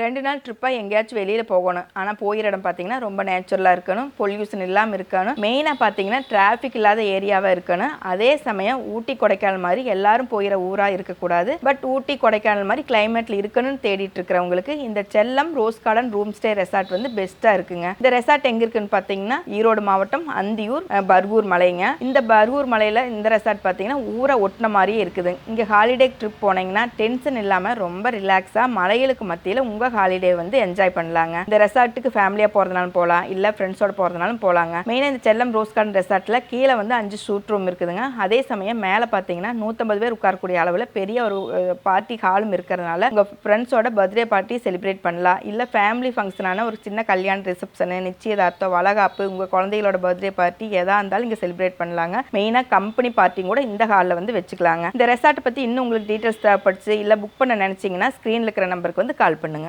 ரெண்டு நாள் ட்ரிப்பாக எங்கேயாச்சும் வெளியில் போகணும். ஆனால் போகிற இடம் பார்த்தீங்கன்னா ரொம்ப நேச்சுரலாக இருக்கணும். பொல்யூஷன் இல்லாமல் இருக்கணும். மெயினாக பார்த்தீங்கன்னா டிராஃபிக் இல்லாத ஏரியாவாக இருக்கணும். அதே சமயம் ஊட்டி கொடைக்கானல் மாதிரி எல்லாரும் போகிற ஊராக இருக்கக்கூடாது. பட் ஊட்டி கொடைக்கானல் மாதிரி கிளைமேட்டில் இருக்கணும்னு தேடிட்டு இருக்கிறவங்களுக்கு இந்த Chellam rose garden room stay resort வந்து பெஸ்ட்டாக இருக்குங்க. இந்த ரெசார்ட் எங்கே இருக்குன்னு பார்த்தீங்கன்னா ஈரோடு மாவட்டம் அந்தியூர் பர்கூர் மலைங்க. இந்த பர்கூர் மலையில் இந்த ரெசார்ட் பார்த்தீங்கன்னா ஊரை ஒட்டின மாதிரியே இருக்குது. இங்கே ஹாலிடே ட்ரிப் போனீங்கன்னா டென்ஷன் இல்லாமல் ரொம்ப ரிலாக்ஸாக மலைகளுக்கு மத்தியில் உங்கள் ஹாலிடே வந்து என்ஜாய் பண்ணலாங்க. இந்த ரெசார்ட்டுக்கு ஃபேமிலியாக போகிறதுனாலும் போகலாம் இல்லை ஃப்ரெண்ட்ஸோட போகிறதுனாலும் போகலாங்க மெயினாக இந்த செல்லம் ரோஸ் கார்டன் ரெசார்ட்டில் கீழே வந்து அஞ்சு ஷூட் ரூம் இருக்குதுங்க. அதே சமயம் மேலே பார்த்தீங்கன்னா நூற்றம்பது பேர் உட்காரக்கூடிய அளவில் பெரிய ஒரு பார்ட்டி ஹாலும் இருக்கிறதுனால உங்கள் ஃப்ரெண்ட்ஸோட பர்த்டே பார்ட்டி செலிப்ரேட் பண்ணலாம். இல்லை ஃபேமிலி ஃபங்க்ஷனான ஒரு சின்ன கல்யாண ரிசப்ஷனு நிச்சயதார்த்தம் வளகாப்பு உங்கள் குழந்தைகளோட பர்த்டே பார்ட்டி எதாக இருந்தாலும் இங்கே செலிப்ரேட் பண்ணலாங்க. மெயினாக கம்பெனி பார்ட்டியும் கூட இந்த ஹாலில் வந்து வச்சுக்கலாங்க. இந்த ரெசார்ட் பற்றி இன்னும் உங்களுக்கு டீட்டெயில்ஸ் தேவைப்படுச்சு இல்லை புக் பண்ண நினச்சிங்கன்னா ஸ்க்ரீனில் இருக்கிற நம்பருக்கு வந்து கால் பண்ணுங்கள்